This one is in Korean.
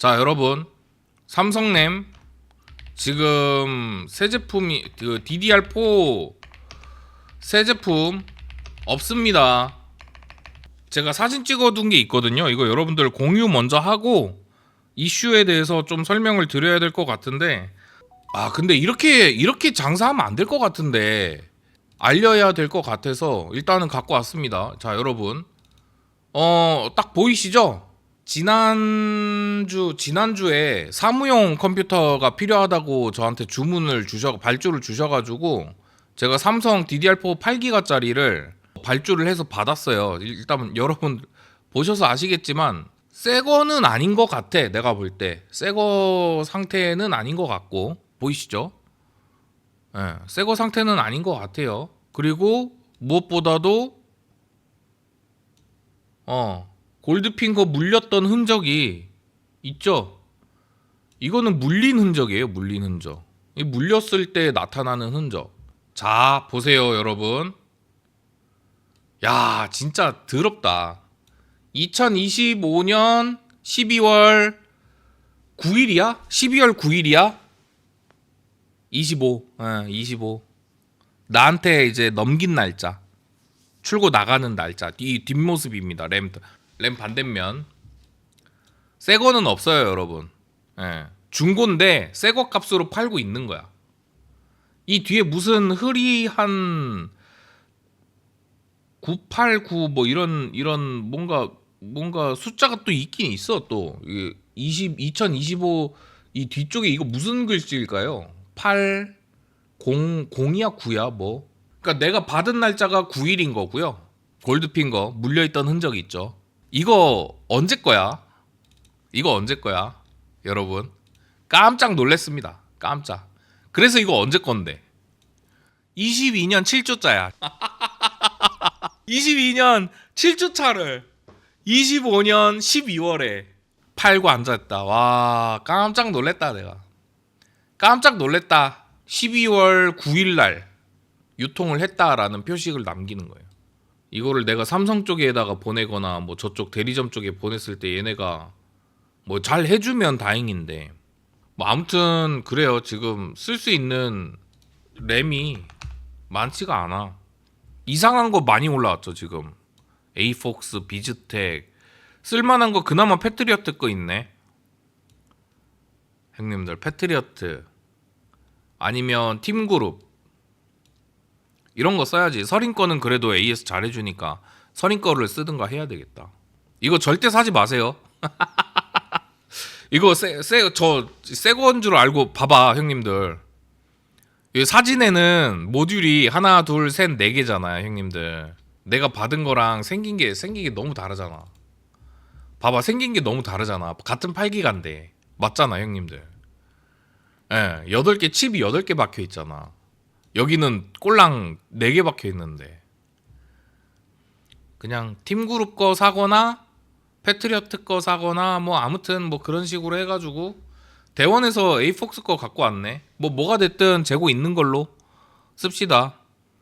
자 여러분 삼성램 지금 새 제품이 그 DDR4 새 제품 없습니다. 제가 사진 찍어둔 게 있거든요. 이거 여러분들 공유 먼저 하고 이슈에 대해서 좀 설명을 드려야 될 것 같은데 아 근데 이렇게 이렇게 장사하면 안 될 것 같은데 알려야 될 것 같아서 일단은 갖고 왔습니다. 자 여러분 어 딱 보이시죠? 지난주 지난주에 사무용 컴퓨터가 필요하다고 저한테 주문을 주셔 발주를 주셔가지고 제가 삼성 DDR4 8기가짜리를 발주를 해서 받았어요. 일단 여러분 보셔서 아시겠지만 새 거는 아닌 것 같아. 내가 볼 때 새 거 상태는 아닌 것 같고 보이시죠? 예, 새거 상태는 아닌 것 같아요. 그리고 무엇보다도 어 골드핑거 물렸던 흔적이 있죠. 이거는 물린 흔적이에요. 물린 흔적. 이 물렸을 때 나타나는 흔적. 자 보세요, 여러분. 야 진짜 더럽다. 2025년 12월 9일이야? 12월 9일이야? 25. 어, 25. 나한테 이제 넘긴 날짜. 출고 나가는 날짜. 이 뒷모습입니다. 램, 램 반대면. 새 거는 없어요, 여러분. 예. 중고인데 새 거 값으로 팔고 있는 거야. 이 뒤에 무슨 흐리한 989 뭐 이런 이런 뭔가 뭔가 숫자가 또 있긴 있어 또. 이게 20 2025 이 뒤쪽에 이거 무슨 글씨일까요? 8 0 0이야 9야 뭐. 그러니까 내가 받은 날짜가 9일인 거고요. 골드핑거 물려 있던 흔적이 있죠. 이거 언제 거야? 이거 언제 거야? 여러분. 깜짝 놀랐습니다. 깜짝. 그래서 이거 언제 건데? 22년 7조짜야. 22년 7조 차를 25년 12월에 팔고 앉았다. 와, 깜짝 놀랬다, 내가. 깜짝 놀랬다. 12월 9일 날 유통을 했다라는 표식을 남기는 거예요. 이거를 내가 삼성 쪽에다가 보내거나 뭐 저쪽 대리점 쪽에 보냈을 때 얘네가 뭐 잘 해주면 다행인데 뭐 아무튼 그래요. 지금 쓸 수 있는 램이 많지가 않아. 이상한 거 많이 올라왔죠 지금. 에이폭스, 비즈텍 쓸만한 거 그나마 패트리어트 거 있네. 형님들 패트리어트 아니면 팀그룹 이런 거 써야지. 서린 거는 그래도 AS 잘해주니까 서린 거를 쓰든가 해야 되겠다. 이거 절대 사지 마세요. 이거 새새저새 거인 줄 알고 봐봐 형님들. 이 사진에는 모듈이 하나 둘셋네 개잖아요 형님들. 내가 받은 거랑 생긴 게 생긴 게 너무 다르잖아. 봐봐 생긴 게 너무 다르잖아. 같은 8기가인데 맞잖아 형님들. 예, 8개 칩이 8개 박혀 있잖아. 여기는 꼴랑 4개 박혀 있는데. 그냥 팀그룹 거 사거나 패트리어트 거 사거나 뭐 아무튼 뭐 그런 식으로 해 가지고 대원에서 에이폭스 거 갖고 왔네. 뭐 뭐가 됐든 재고 있는 걸로 씁시다.